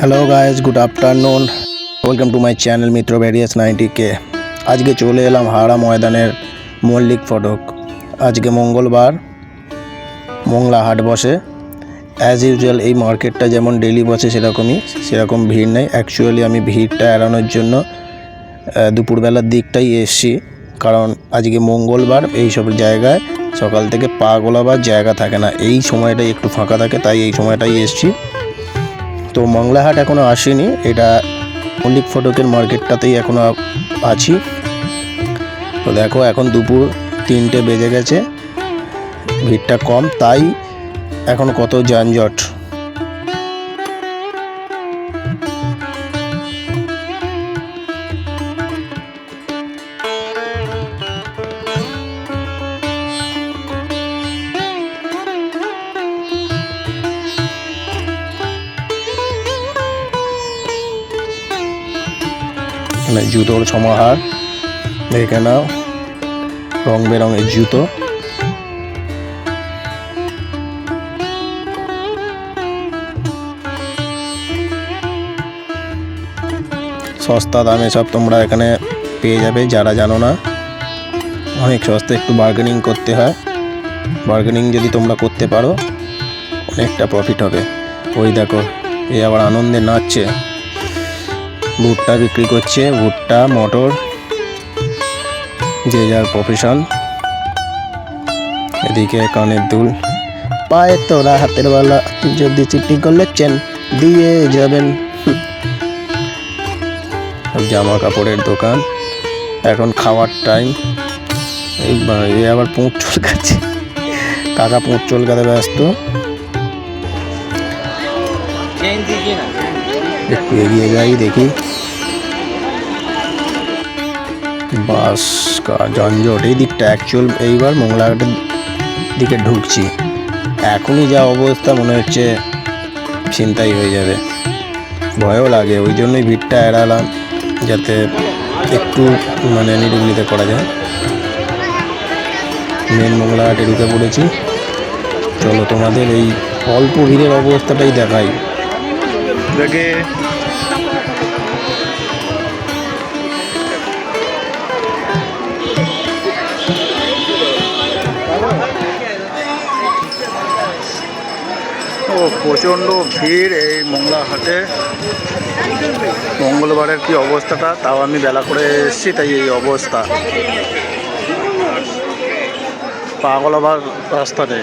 Hello guys good afternoon welcome to my channel Mitra various ninety কে আজকে চলে এলাম হাওড়া ময়দানের মল্লিক ফটক। আজকে মঙ্গলবার মোংলা হাট বসে। অ্যাজ ইউজুয়াল এই মার্কেটটা যেমন ডেলি বসে সেরকমই, সেরকম ভিড় নেই। অ্যাকচুয়ালি আমি ভিড়টা এড়ানোর জন্য দুপুরবেলার দিকটাই এসছি। কারণ আজকে মঙ্গলবার, এই সব জায়গায় সকাল থেকে পা গোলাবার জায়গা থাকে না। এই সময়টাই একটু ফাঁকা থাকে, তাই এই সময়টাই এসছি। তো মংলাহাট এখনও আসেনি। এটা মল্লিক ফটকের মার্কেটটাতেই এখনও আছি। তো দেখো, এখন দুপুর তিনটে বেজে গেছে। ভিড়টা কম, তাই এখন কত যানজট। এখানে জুতোর সমাহার। দেখে নাও রং বেরঙের জুতো। সস্তা দামে সব তোমরা এখানে পেয়ে যাবে, যারা জানো না। অনেক সস্তা একটু বার্গেনিং করতে হয়। বার্গেনিং যদি তোমরা করতে পারো, অনেকটা প্রফিট হবে। ওই দেখো এই আবার আনন্দে নাচছে। ভুট্টা বিক্রি করছে, ভুট্টা, মটর, যে যার প্রফেশন এদিকে কানের দুল। পায়ে তোরা হাতের বেলা, যদি চিঠি করলে চেন দিয়ে যাবেন। জামা কাপড়ের দোকান। এখন খাওয়ার টাইম এই আবার পুঁত চুলকাচ্ছে কাকা পুঁত চুলকাতে ব্যস্ত। একটু এগিয়ে যাই, দেখি। বাস যানজট, এই দিকটা অ্যাকচুয়াল এইবার মোংলাঘাটের দিকে ঢুকছি। এখনই যা অবস্থা, মনে হচ্ছে চিন্তাই হয়ে যাবে। ভয়ও লাগে, ওই জন্যই ভিড়টা এড়ালাম, যাতে একটু মানে নিরিবিলিতে করা যায়। মেন মোংলাঘাটে ঢুকে পড়েছি। চলো তোমাদের এই অল্প ভিড়ের অবস্থাটাই দেখাই। দেখে ও, প্রচণ্ড ভিড় এই মংলা হাটে মঙ্গলবারের কি অবস্থাটা? তাও আমি বেলা করে এসেছি, তাই এই অবস্থা। পাগল আবার রাস্তাতে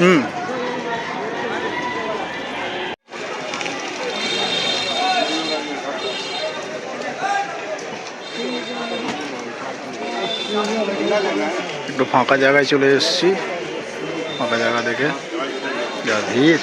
হুম। একটু ফাঁকা জায়গায় চলে এসেছি। ফাঁকা জায়গা দেখে যা ভিড়।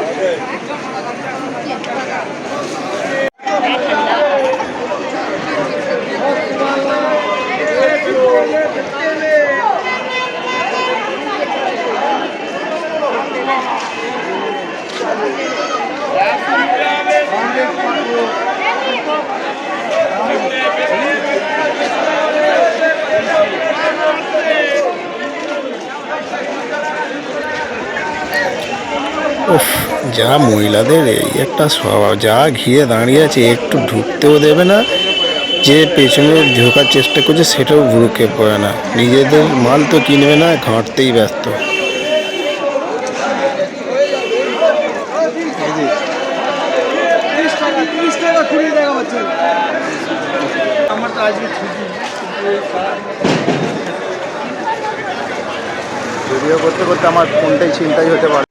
উফ, যা মহিলাদের এই একটা স্বভাব, যা ঘিরে দাঁড়িয়ে আছে, একটু ঢুকতেও দেবে না, যে পেছনে ঢোকার চেষ্টা করছে সেটাও ঢুকে পড়ে না। নিজেদের মাল তো কিনবে না, ঘাঁটতেই ব্যস্ত। ভিডিও করতে করতে আমার ফোনটাই চিন্তাই হতে পারে।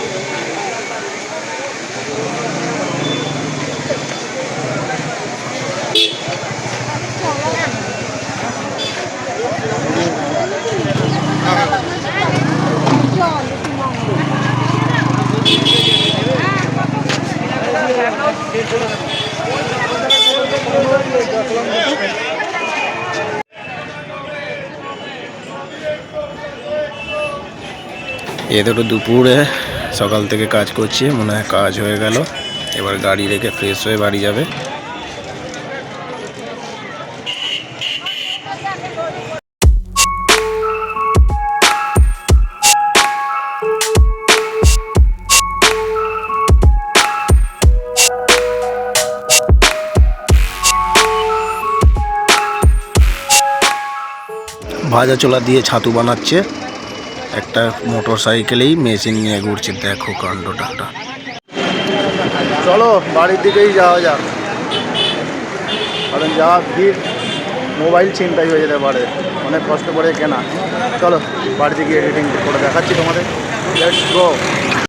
এ দুটো দুপুরে সকাল থেকে কাজ করছি মনে হয় কাজ হয়ে গেল এবার গাড়ি রেখে ফ্রেশ হয়ে বাড়ি যাবে ভাজা চোলা দিয়ে ছাতু বানাচ্ছে। একটা মোটর সাইকেলেই মেশিন নিয়ে ঘুরছে। দেখো কাণ্ডটা। চলো, বাড়ির দিকেই যাওয়া যাক। কারণ যা ভিড়, মোবাইল চিন্তাই হয়ে যেতে পারে। অনেক কষ্ট করে কেনা। চলো, বাড়িতে গিয়ে এডিটিং করে দেখাচ্ছি তোমাদের। Let's go